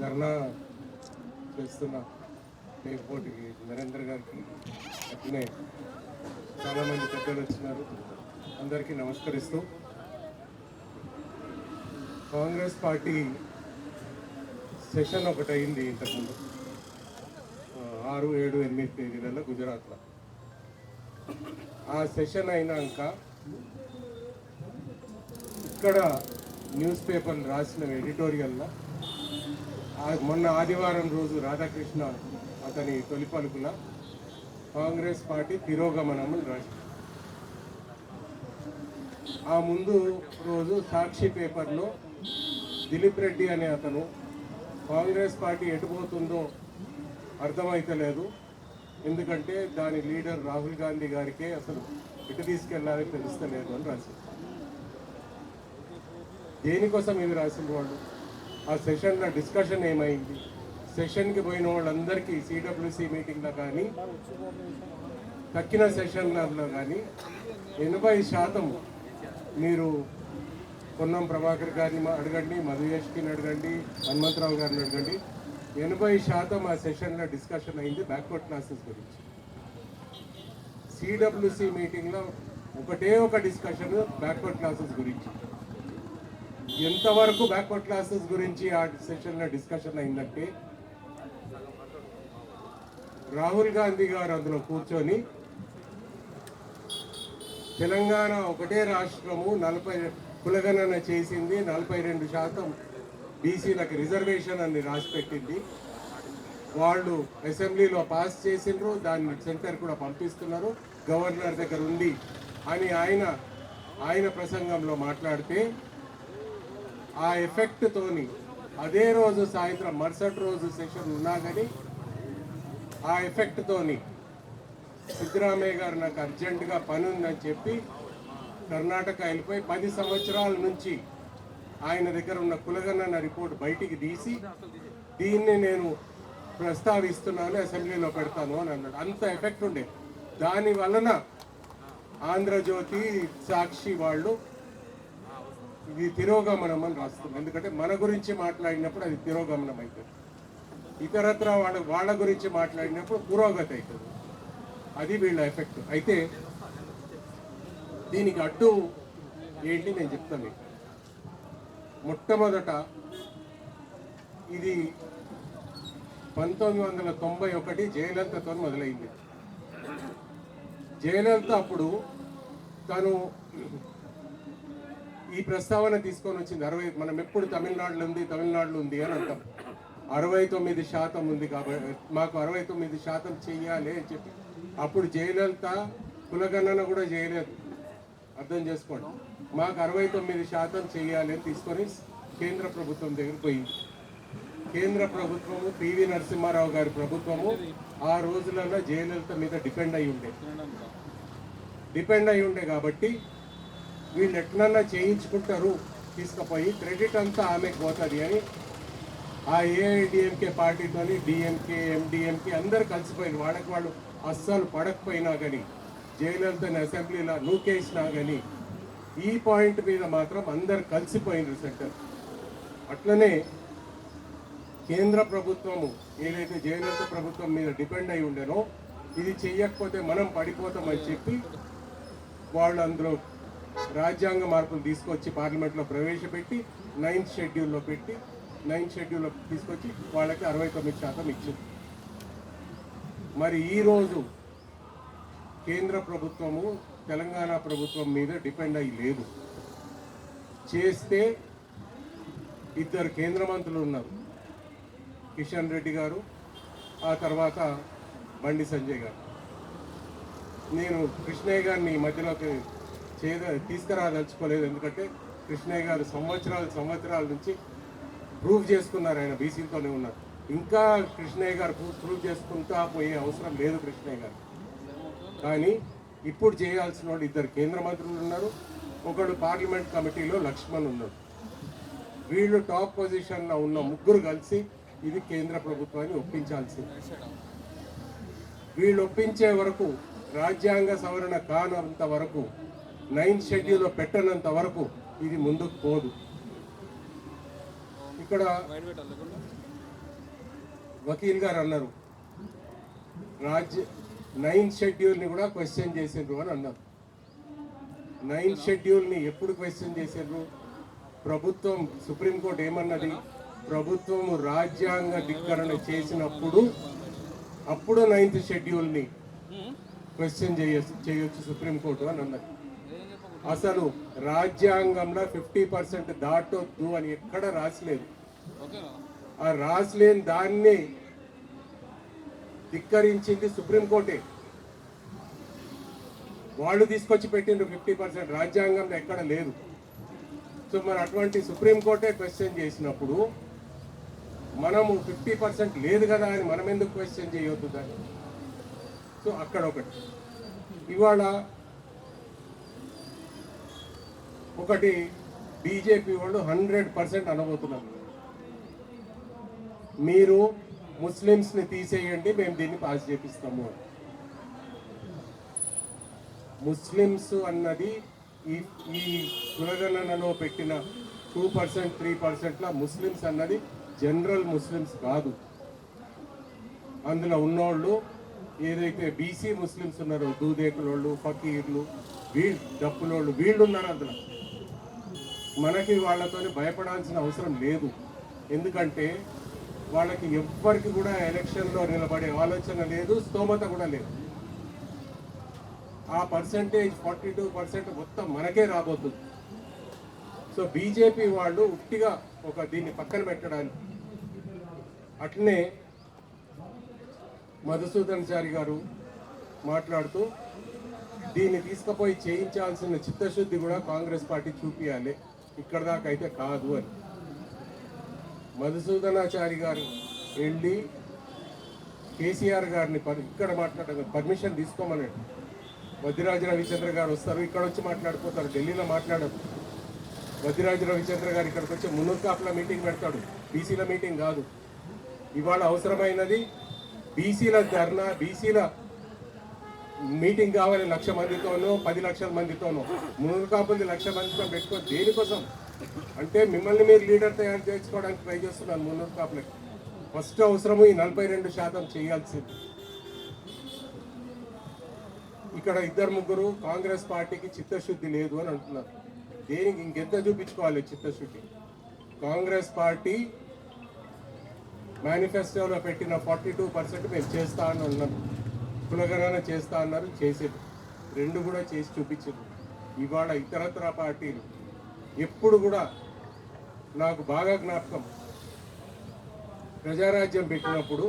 ధర్నా చేస్తున్న ఎయిర్పోర్ట్కి నరేంద్ర గారికి అట్లనే చాలామంది పెద్దలు వచ్చినారు. అందరికీ నమస్కరిస్తూ కాంగ్రెస్ పార్టీ సెషన్ ఒకటి అయింది ఇంతకుముందు ఆరు ఏడు ఎనిమిది తేదీలలో గుజరాత్లో. ఆ సెషన్ అయినాక ఇక్కడ న్యూస్ పేపర్లు రాసిన ఎడిటోరియల్లో మొన్న ఆదివారం రోజు రాధాకృష్ణ అతని తొలి పలుకున కాంగ్రెస్ పార్టీ తిరోగమనం రాశారు ఆ ముందు రోజు సాక్షి పేపర్లో దిలీప్ రెడ్డి అనే అతను కాంగ్రెస్ పార్టీ ఎటుపోతుందో అర్థమైతలేదు. ఎందుకంటే దాని లీడర్ రాహుల్ గాంధీ గారికే అసలు ఎటు తీసుకెళ్ళాలని తెలుస్తలేదు అని రాశారు దేనికోసం ఇవి రాసిన వాళ్ళు? ఆ సెషన్లో డిస్కషన్ ఏమైంది? సెషన్కి పోయిన వాళ్ళందరికీ సిడబ్ల్యూసి మీటింగ్లో కానీ తక్కిన సెషన్లలో కానీ ఎనభై శాతం మీరు పొన్నం ప్రభాకర్ గారిని మా- అడగండి మధుయేష్కిని అడగండి హనుమంతరావు గారిని అడగండి. ఎనభై శాతం ఆ సెషన్లో డిస్కషన్ అయింది బ్యాక్వర్డ్ క్లాసెస్ గురించి. సిడబ్ల్యూసి మీటింగ్లో ఒకటే ఒక డిస్కషన్ బ్యాక్వర్డ్ క్లాసెస్ గురించి. ఎంతవరకు బ్యాక్వర్డ్ క్లాసెస్ గురించి ఆ సెషన్లో డిస్కషన్ అయిందంటే రాహుల్ గాంధీ గారు అందులో కూర్చొని తెలంగాణ ఒకటే రాష్ట్రము నలభై కులగణన చేసింది నలభై రెండు శాతం బీసీలకు రిజర్వేషన్ అని రాసిపెట్టింది. వాళ్ళు అసెంబ్లీలో పాస్ చేసిండ్రు దాన్ని సెంటర్ కూడా పంపిస్తున్నారు గవర్నర్ దగ్గర ఉంది అని ఆయన ఆయన ప్రసంగంలో మాట్లాడితే ఆ ఎఫెక్ట్ తోని అదే రోజు సాయంత్రం మరుసటి రోజు సెషన్ ఉన్నా కానీ ఆ ఎఫెక్ట్ తోని సిద్ధరామయ్య గారు నాకు అర్జెంటుగా పని ఉందని చెప్పి కర్ణాటక వెళ్ళిపోయి పది సంవత్సరాల నుంచి ఆయన దగ్గర ఉన్న కులగణన రిపోర్ట్ బయటికి తీసి దీన్ని నేను ప్రస్తావిస్తున్నాను అసెంబ్లీలో పెడతాను అని అన్నాడు. అంత ఎఫెక్ట్ ఉండే. దాని వలన ఆంధ్రజ్యోతి సాక్షి వాళ్ళు ఇది తిరోగమనం అని రాస్తుంది. ఎందుకంటే మన గురించి మాట్లాడినప్పుడు అది తిరోగమనం అవుతుంది ఇతరత్ర వాళ్ళ వాళ్ళ గురించి మాట్లాడినప్పుడు పురోగతి అవుతుంది అది వీళ్ళ ఎఫెక్ట్. అయితే దీనికి అడ్డు ఏంటి నేను చెప్తాను మొట్టమొదట ఇది పంతొమ్మిది వందల తొంభై ఒకటి జయలలితతో మొదలైంది. జయలలిత అప్పుడు తను ఈ ప్రస్తావన తీసుకొని వచ్చింది. అరవై మనం ఎప్పుడు తమిళనాడులో ఉంది తమిళనాడులో ఉంది అని అంటాం. అరవై తొమ్మిది శాతం ఉంది కాబట్టి మాకు అరవై తొమ్మిది శాతం చెయ్యాలి అని చెప్పి. అప్పుడు జయలలిత కులగణన కూడా చేయలేదు. అర్థం చేసుకోండి. మాకు అరవై తొమ్మిది శాతం చెయ్యాలి అని తీసుకొని కేంద్ర ప్రభుత్వం దగ్గర పోయింది. కేంద్ర ప్రభుత్వము పివి నరసింహారావు గారి ప్రభుత్వము ఆ రోజులలో జయలలిత మీద డిపెండ్ అయి ఉండే. డిపెండ్ అయి ఉండే కాబట్టి వీళ్ళు ఎట్లన్నా చేయించుకుంటారు తీసుకుపోయి క్రెడిట్ అంతా ఆమెకు పోతుంది అని ఆ ఏఐడిఎంకే పార్టీతోని డిఎంకే ఎండిఎంకే అందరు కలిసిపోయింది వాళ్ళకి వాళ్ళు అస్సలు పడకపోయినా కానీ జయలలితని అసెంబ్లీలో నూకేసినా కానీ ఈ పాయింట్ మీద మాత్రం అందరు కలిసిపోయినారు సెంటర్. అట్లనే కేంద్ర ప్రభుత్వము ఏదైతే జయలలిత ప్రభుత్వం మీద డిపెండ్ అయి ఉండేనో ఇది చెయ్యకపోతే మనం పడిపోతామని చెప్పి వాళ్ళు అందులో రాజ్యాంగ మార్పులు తీసుకొచ్చి పార్లమెంట్లో ప్రవేశపెట్టి నైన్త్ షెడ్యూల్లో పెట్టి నైన్త్ షెడ్యూల్లో తీసుకొచ్చి వాళ్ళకి అరవై తొమ్మిది శాతం ఇచ్చింది. మరి ఈరోజు కేంద్ర ప్రభుత్వము తెలంగాణ ప్రభుత్వం మీద డిపెండ్ అయ్యి లేదు. చేస్తే ఇద్దరు కేంద్ర మంత్రులు ఉన్నారు. కిషన్ రెడ్డి గారు ఆ తర్వాత బండి సంజయ్ గారు. నేను కృష్ణయ్య గారిని ఈ మధ్యలోకి చేద తీసుకురాదలుచుకోలేదు ఎందుకంటే కృష్ణయ్య గారు సంవత్సరాల సంవత్సరాల నుంచి ప్రూవ్ చేసుకున్నారు ఆయన బీసీలతోనే ఉన్నారు. ఇంకా కృష్ణయ్య గారు ప్రూఫ్ ప్రూవ్ చేసుకుంటా పోయే అవసరం లేదు కృష్ణయ్య గారు. కానీ ఇప్పుడు చేయాల్సిన ఇద్దరు కేంద్ర మంత్రులు ఉన్నారు. ఒకడు పార్లమెంట్ కమిటీలో లక్ష్మణ్ ఉన్నాడు. వీళ్ళు టాప్ పొజిషన్లో ఉన్న ముగ్గురు కలిసి ఇది కేంద్ర ప్రభుత్వాన్ని ఒప్పించాల్సింది. వీళ్ళు ఒప్పించే వరకు రాజ్యాంగ సవరణ కానంత వరకు నైన్త్ షెడ్యూల్లో పెట్టనంత వరకు ఇది ముందుకు పోదు. ఇక్కడ వకీల్ గారు అన్నారు రాజ్య నైన్త్ షెడ్యూల్ని కూడా క్వశ్చన్ చేసిండ్రు అని అన్నారు. నైన్త్ షెడ్యూల్ని ఎప్పుడు క్వశ్చన్ చేసిండ్రు ప్రభుత్వం సుప్రీంకోర్టు ఏమన్నది? ప్రభుత్వం రాజ్యాంగ ధిక్కరణ చేసినప్పుడు అప్పుడు నైన్త్ షెడ్యూల్ని క్వశ్చన్ చేయొచ్చు చేయొచ్చు సుప్రీంకోర్టు అని అన్నది. అసలు రాజ్యాంగంలో ఫిఫ్టీ పర్సెంట్ దాటొద్దు అని ఎక్కడ రాసలేదు. ఆ రాసలేని దాన్ని ధిక్కరించింది సుప్రీంకోర్టే. వాళ్ళు తీసుకొచ్చి పెట్టిండ్రు ఫిఫ్టీ పర్సెంట్ రాజ్యాంగంలో ఎక్కడ లేదు. సో మరి అటువంటి సుప్రీంకోర్టే క్వశ్చన్ చేసినప్పుడు మనము ఫిఫ్టీ పర్సెంట్ లేదు కదా అని మనం ఎందుకు క్వశ్చన్ చేయొద్దు దాన్ని? సో అక్కడ ఒకటి. ఇవాళ ఒకటి బీజేపీ వాళ్ళు హండ్రెడ్ పర్సెంట్ అనబోతున్నారు. మీరు ముస్లిమ్స్ని తీసేయండి మేము దీన్ని పాస్ చేపిస్తాము ముస్లిమ్స్ అన్నది ఈ ఈ కులగణనలో పెట్టిన టూ పర్సెంట్ త్రీ పర్సెంట్ల ముస్లిమ్స్ అన్నది జనరల్ ముస్లిమ్స్ కాదు. అందులో ఉన్నోళ్ళు ఏదైతే బీసీ ముస్లిమ్స్ ఉన్నారో దూదేకులోళ్ళు ఫకీర్లు వీళ్ళు డప్పులోళ్ళు వీళ్ళు ఉన్నారు అందులో. మనకి వాళ్ళతో భయపడాల్సిన అవసరం లేదు. ఎందుకంటే వాళ్ళకి ఎవ్వరికి కూడా ఎలక్షన్లో నిలబడే ఆలోచన లేదు స్తోమత కూడా లేదు. ఆ పర్సంటేజ్ ఫార్టీ టూ పర్సెంట్ మొత్తం మనకే రాబోతుంది. సో బీజేపీ వాళ్ళు ఉట్టిగా ఒక దీన్ని పక్కన పెట్టడానికి అట్లనే మధుసూదన్ చారి గారు మాట్లాడుతూ దీన్ని తీసుకుపోయి చేయించాల్సిన చిత్తశుద్ధి కూడా కాంగ్రెస్ పార్టీ చూపించాలి ఇక్కడ దాకా అయితే కాదు అని. మధుసూదనాచారి గారు వెళ్ళి కేసీఆర్ గారిని ఇక్కడ మాట్లాడ పర్మిషన్ తీసుకోమని. వద్దిరాజు రవిచంద్ర గారు వస్తారు. ఇక్కడ వచ్చి మాట్లాడిపోతారు. ఢిల్లీలో మాట్లాడరు. వద్దిరాజు రవిచంద్ర గారు ఇక్కడికి వచ్చి మున్నూరు మీటింగ్ పెడతాడు. బీసీల మీటింగ్ కాదు. ఇవాళ అవసరమైనది బీసీల ధర్నా బీసీల మీటింగ్ కావాలి లక్ష మందితోనూ పది లక్షల మందితోనూ. మున్నూరు కాపులది లక్ష మందితో పెట్టుకో దేనికోసం? అంటే మిమ్మల్ని మీరు లీడర్ తయారు చేసుకోవడానికి ట్రై చేస్తున్నాను మున్నూరు కాపులకి ఫస్ట్ అవసరము ఈ నలభై రెండు శాతం చేయాల్సింది. ఇక్కడ ఇద్దరు ముగ్గురు కాంగ్రెస్ పార్టీకి చిత్తశుద్ధి లేదు అని అంటున్నారు. దేనికి ఇంకెంత చూపించుకోవాలి చిత్తశుద్ధి? కాంగ్రెస్ పార్టీ మేనిఫెస్టోలో పెట్టిన ఫార్టీ టూ పర్సెంట్ మేము చేస్తా అని ఉన్నాను కులగణన చేస్తా అన్నారు చేసేది రెండు కూడా చేసి చూపించారు ఇవాళ ఇతరత్ర పార్టీలు ఎప్పుడు కూడా నాకు బాగా జ్ఞాపకం. ప్రజారాజ్యం పెట్టినప్పుడు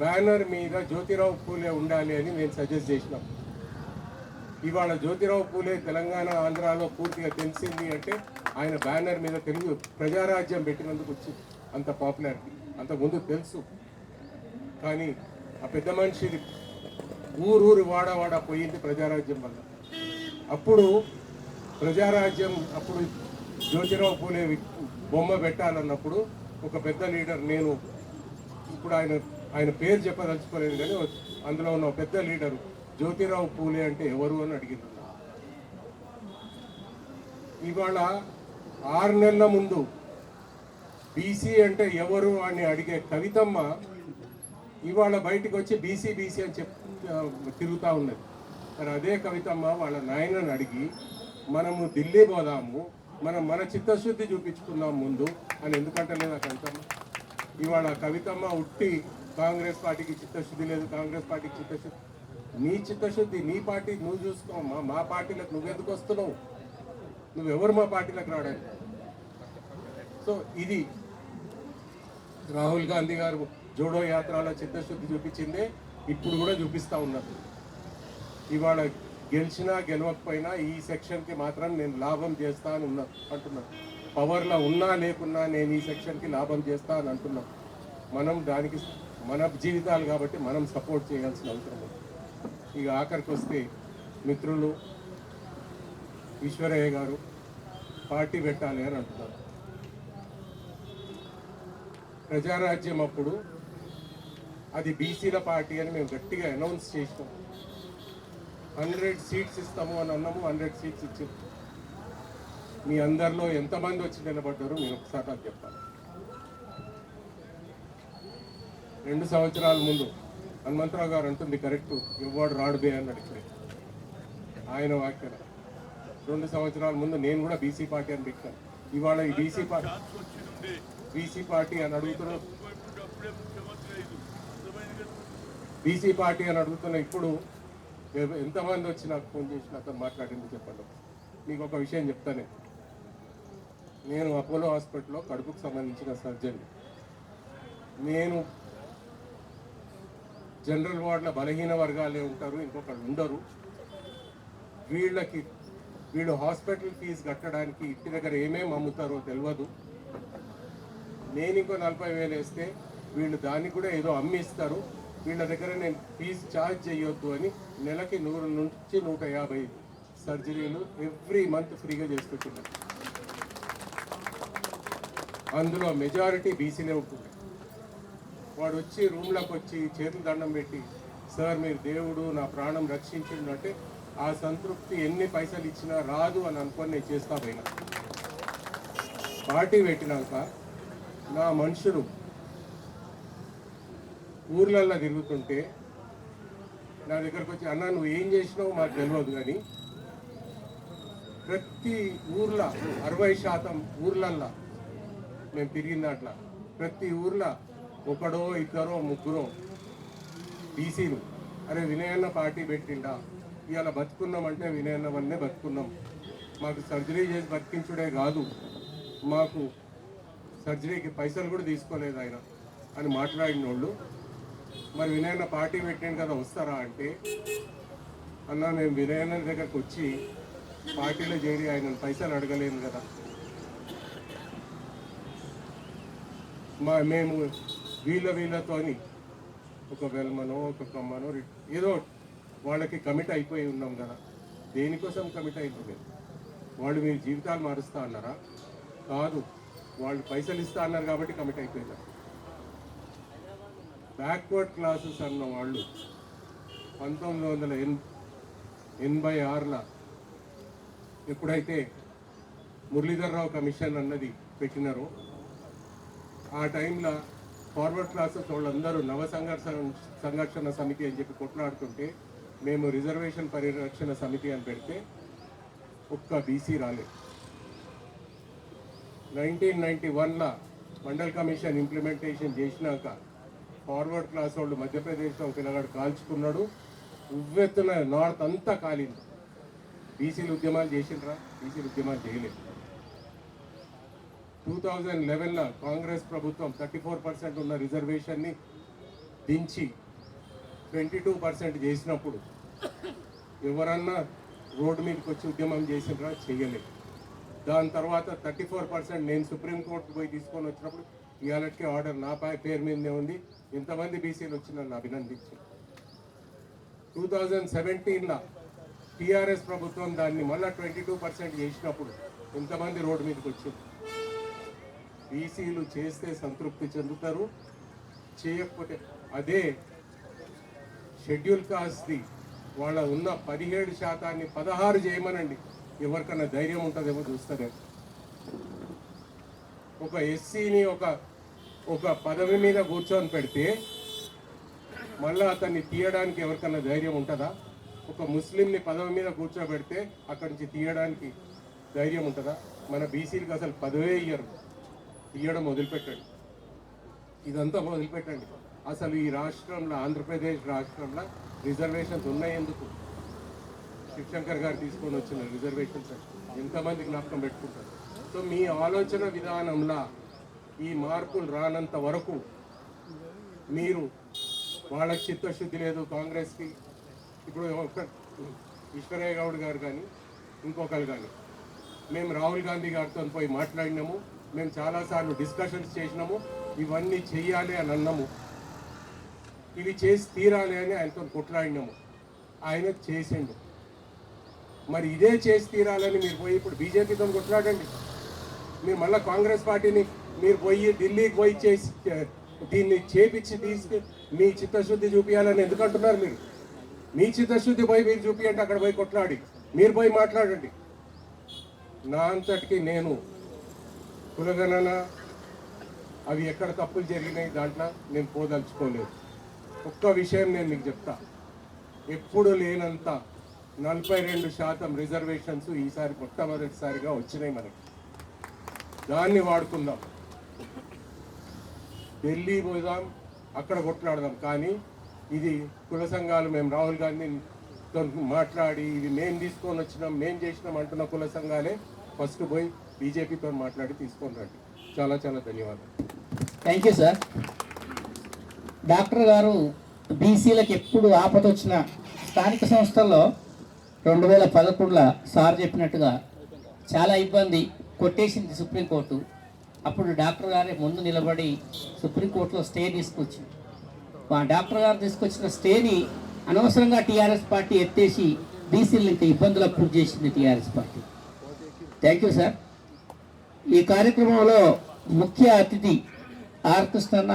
బ్యానర్ మీద జ్యోతిరావు పూలే ఉండాలి అని నేను సజెస్ట్ చేసినాం. ఇవాళ జ్యోతిరావు పూలే తెలంగాణ ఆంధ్రాలో పూర్తిగా తెలిసింది అంటే ఆయన బ్యానర్ మీద తెలుగు ప్రజారాజ్యం పెట్టినందుకు వచ్చింది అంత పాపులారిటీ అంతకుముందు తెలుసు. కానీ ఆ పెద్ద మనిషిది ఊరూరి వాడ వాడ పోయింది ప్రజారాజ్యం వల్ల. అప్పుడు ప్రజారాజ్యం అప్పుడు జ్యోతిరావు పూలే బొమ్మ పెట్టాలన్నప్పుడు ఒక పెద్ద లీడర్ నేను ఇప్పుడు ఆయన ఆయన పేరు చెప్పదలుచుకోలేదు కానీ అందులో ఉన్న పెద్ద లీడరు జ్యోతిరావు పూలే అంటే ఎవరు అని అడిగింది. ఇవాళ ఆరు నెలల ముందు బీసీ అంటే ఎవరు అని అడిగే కవితమ్మ ఇవాళ బయటకు వచ్చి బీసీ బీసీ అని చెప్ తిరుగుతూ ఉన్నది. మరి అదే కవితమ్మ వాళ్ళ నాయనని అడిగి మనము ఢిల్లీ పోదాము మనం మన చిత్తశుద్ధి చూపించుకుందాం ముందు అని ఎందుకంటే లేదు ఆ కవితమ్మ? ఇవాళ కవితమ్మ ఉట్టి కాంగ్రెస్ పార్టీకి చిత్తశుద్ధి లేదు కాంగ్రెస్ పార్టీకి చిత్తశుద్ధి. నీ చిత్తశుద్ధి నీ పార్టీ నువ్వు చూసుకో మా పార్టీలకు నువ్వెందుకు వస్తున్నావు? నువ్వెవరు మా పార్టీలకు రావడానికి? సో ఇది రాహుల్ గాంధీ గారు జోడో యాత్రలో చిత్తశుద్ధి చూపించిందే. ఇప్పుడు కూడా చూపిస్తా ఉన్నారు ఇవాళ గెలిచినా గెలవకపోయినా ఈ సెక్షన్కి మాత్రం నేను లాభం చేస్తా అని ఉన్నా అంటున్నాను పవర్లో ఉన్నా లేకున్నా నేను ఈ సెక్షన్కి లాభం చేస్తా అని అంటున్నాం. మనం దానికి మన జీవితాలు కాబట్టి మనం సపోర్ట్ చేయాల్సిన అవసరం ఇక ఆఖరికి వస్తే మిత్రులు ఈశ్వరయ్య గారు పార్టీ పెట్టాలి అని అంటున్నారు. ప్రజారాజ్యం అప్పుడు అది బీసీల పార్టీ అని మేము గట్టిగా అనౌన్స్ చేసినాం. హండ్రెడ్ సీట్స్ ఇస్తాము అని అన్నాము హండ్రెడ్ సీట్స్ ఇచ్చాము మీ అందరిలో ఎంతమంది వచ్చి నిలబడ్డారు మీరు ఒకసారి నాకు చెప్పాలి. రెండు సంవత్సరాల ముందు హనుమంతరావు గారు అంటుంది కరెక్ట్ ఇవ్వడు రాడు బే అన్నాడు ఇక్కడే ఆయన వాక్యం. రెండు సంవత్సరాల ముందు నేను కూడా బీసీ పార్టీ అని పెట్టాను. ఇవాళ ఈ బీసీ పార్టీ బీసీ పార్టీ అని అడుగుతున్నాడు బీసీ పార్టీ అని అడుగుతున్న ఇప్పుడు ఎంతమంది వచ్చి నాకు ఫోన్ చేసి నాతో మాట్లాడింది చెప్పండి. మీకు ఒక విషయం చెప్తానే. నేను అపోలో హాస్పిటల్లో కడుపుకు సంబంధించిన సర్జన్. నేను జనరల్ వార్డులో బలహీన వర్గాలే ఉంటారు ఇంకొకళ్ళు ఉండరు. వీళ్ళకి వీళ్ళు హాస్పిటల్ ఫీజు కట్టడానికి ఇంటి దగ్గర ఏమేమి అమ్ముతారో తెలియదు నేను ఇంకో నలభై వేలు వేస్తే వీళ్ళు దాన్ని కూడా ఏదో అమ్మిస్తారు. వీళ్ళ దగ్గర నేను ఫీజు ఛార్జ్ చేయొద్దు అని నెలకి నూరు నుంచి నూట యాభై సర్జరీలు ఎవ్రీ మంత్ ఫ్రీగా చేస్తుంటున్నాను అందులో మెజారిటీ బీసీలే ఉంటుంది. వాడు వచ్చి రూమ్లోకి వచ్చి చేతులు దండం పెట్టి సార్ మీరు దేవుడు నా ప్రాణం రక్షించిండు అంటే ఆ సంతృప్తి ఎన్ని పైసలు ఇచ్చినా రాదు అని అనుకొని నేను చేస్తా పోయినా. పార్టీ పెట్టినాక నా మనుషులు ఊర్లల్లో తిరుగుతుంటే నా దగ్గరకు వచ్చి అన్న నువ్వు ఏం చేసినావు మాకు తెలియదు కానీ ప్రతి ఊర్లో అరవై శాతం ఊర్లల్లో మేము తిరిగిన దాంట్లో ప్రతి ఊర్లో ఒకడో ఇద్దరో ముగ్గురో బీసీలు అరే వినయన్న పార్టీ పెట్టిండా? ఇవాళ బతుకున్నామంటే వినయన్న వన్నే బతుకున్నాం. మాకు సర్జరీ చేసి బతికించుడే కాదు. మాకు సర్జరీకి పైసలు కూడా తీసుకోలేదు ఆయన అని మాట్లాడిన వాళ్ళు మరి వినయన్న పార్టీ పెట్టాను కదా వస్తారా అంటే? అన్న నేను వినయన్న దగ్గరకు వచ్చి పార్టీలో చేరి ఆయన పైసలు అడగలేను కదా. మా మేము వీళ్ళ వీళ్ళతోని ఒక వెల్మనో ఒక కమ్మనో ఏదో వాళ్ళకి కమిట్ అయిపోయి ఉన్నాం కదా. దేనికోసం కమిట్ అయిపోయింది? వాళ్ళు మీ జీవితాలు మారుస్తా అన్నారా? కాదు వాళ్ళు పైసలు ఇస్తా అన్నారు కాబట్టి కమిట్ అయిపోయినారు బ్యాక్వర్డ్ క్లాసెస్ అన్న వాళ్ళు పంతొమ్మిది వందల ఎన్ ఎనభై ఆరుల ఎప్పుడైతే మురళీధర్రావు కమిషన్ అన్నది పెట్టినారో ఆ టైంలో ఫార్వర్డ్ క్లాసెస్ వాళ్ళందరూ నవ సంఘర్షణ సంఘర్షణ సమితి అని చెప్పి కొట్లాడుతుంటే మేము రిజర్వేషన్ పరిరక్షణ సమితి అని పెడితే ఒక్క బీసీ రాలేదు. నైన్టీన్ నైంటీ వన్లో మండల్ కమిషన్ ఇంప్లిమెంటేషన్ చేసినాక ఫార్వర్డ్ క్లాస్ వాళ్ళు మధ్యప్రదేశ్లో పిల్లగాడు కాల్చుకున్నాడు. ఉవ్వెత్తున నార్త్ అంతా కాలింది. బీసీలు ఉద్యమాలు చేసిండ్రా? బీసీలు ఉద్యమాలు చేయలేదు. టూ థౌజండ్ లెవెన్లో కాంగ్రెస్ ప్రభుత్వం థర్టీ ఫోర్ పర్సెంట్ ఉన్న రిజర్వేషన్ని దించి ట్వంటీ టూ పర్సెంట్ చేసినప్పుడు ఎవరన్నా రోడ్డు మీదకి వచ్చి ఉద్యమం చేసినరా చేయలేదు. దాని తర్వాత థర్టీ ఫోర్ పర్సెంట్ నేను సుప్రీంకోర్టు పోయి తీసుకొని వచ్చినప్పుడు ఇవాళకి ఆర్డర్ నా పేరు మీదనే ఉంది. ఇంతమంది బీసీలు వచ్చి నన్ను అభినందించారు టూ థౌజండ్ సెవెంటీన్లో టీఆర్ఎస్ ప్రభుత్వం దాన్ని మళ్ళీ ట్వంటీ టూ పర్సెంట్ చేసినప్పుడు ఇంతమంది రోడ్డు మీదకి వచ్చింది. బీసీలు చేస్తే సంతృప్తి చెందుతారు. చేయకపోతే అదే షెడ్యూల్ కాస్ట్ది వాళ్ళ ఉన్న పదిహేడు శాతాన్ని పదహారు చేయమనండి. ఎవరికన్నా ధైర్యం ఉంటుందేమో చూస్తారేమో ఒక ఎస్సీని ఒక ఒక పదవి మీద కూర్చొని పెడితే మళ్ళీ అతన్ని తీయడానికి ఎవరికన్నా ధైర్యం ఉంటుందా? ఒక ముస్లింని పదవి మీద కూర్చోబెడితే అక్కడి నుంచి తీయడానికి ధైర్యం ఉంటుందా? మన బీసీలకు అసలు పదవే ఇయ్యరు. తీయడం వదిలిపెట్టండి ఇదంతా మొదలుపెట్టండి. అసలు ఈ రాష్ట్రంలో ఆంధ్రప్రదేశ్ రాష్ట్రంలో రిజర్వేషన్స్ ఉన్నాయి ఎందుకు? శివశంకర్ గారు తీసుకొని వచ్చిన రిజర్వేషన్స్ ఎంతమంది జ్ఞాపకం పెట్టుకుంటారు? సో మీ ఆలోచన విధానంలో ఈ మార్పులు రానంత వరకు మీరు వాళ్ళకి చిత్తశుద్ధి లేదు కాంగ్రెస్కి. ఇప్పుడు ఒక ఈశ్వరయ్య గౌడ్ గారు కానీ ఇంకొకరు కానీ మేము రాహుల్ గాంధీ గారితో పోయి మాట్లాడినాము మేము చాలాసార్లు డిస్కషన్స్ చేసినాము ఇవన్నీ చెయ్యాలి అని అన్నాము. ఇవి చేసి తీరాలి అని ఆయనతో కొట్లాడినాము. ఆయన చేసిండు. మరి ఇదే చేసి తీరాలని మీరు పోయి ఇప్పుడు బీజేపీతో కొట్లాడండి. మీరు మళ్ళీ కాంగ్రెస్ పార్టీని మీరు పోయి ఢిల్లీకి పోయి చేసి దీన్ని చేపించి తీసుకు మీ చిత్తశుద్ధి చూపించాలని ఎందుకు అంటున్నారు మీరు? మీ చిత్తశుద్ధి పోయి మీరు చూపించండి అక్కడ పోయి కొట్లాడి. మీరు పోయి మాట్లాడండి. నా అంతటికి నేను కులగణన అవి ఎక్కడ తప్పులు జరిగినాయి దాంట్లో నేను పోదలుచుకోలేదు. ఒక్క విషయం నేను మీకు చెప్తా. ఎప్పుడు లేనంత నలభై రెండు శాతం రిజర్వేషన్స్ ఈసారి మొట్టమొదటిసారిగా వచ్చినాయి మనకి. దాన్ని వాడుకుందాం. ఢిల్లీ పోదాం అక్కడ కొట్లాడదాం. కానీ ఇది కుల సంఘాలు మేము రాహుల్ గాంధీతో మాట్లాడి ఇది మేము తీసుకొని వచ్చినాం మేము చేసినాం అంటున్న కుల సంఘాలే ఫస్ట్ పోయి బీజేపీతో మాట్లాడి తీసుకొని రండి. చాలా చాలా ధన్యవాదాలు. థ్యాంక్ యూ సార్ డాక్టర్ గారు బీసీలకు ఎప్పుడు ఆపద వచ్చిన స్థానిక సంస్థల్లో రెండు వేల పదకొండులో సార్ చెప్పినట్టుగా చాలా ఇబ్బంది కొట్టేసింది సుప్రీంకోర్టు. అప్పుడు డాక్టర్ గారే ముందు నిలబడి సుప్రీంకోర్టులో స్టే తీసుకొచ్చి ఆ డాక్టర్ గారు తీసుకొచ్చిన స్టేని అనవసరంగా టీఆర్ఎస్ పార్టీ ఎత్తేసి బీసీలు ఇంకా ఇబ్బందులకు గురి చేసింది TRS party. Thank you sir. ఈ కార్యక్రమంలో ముఖ్య అతిథి ఆర్ కృష్ణన్న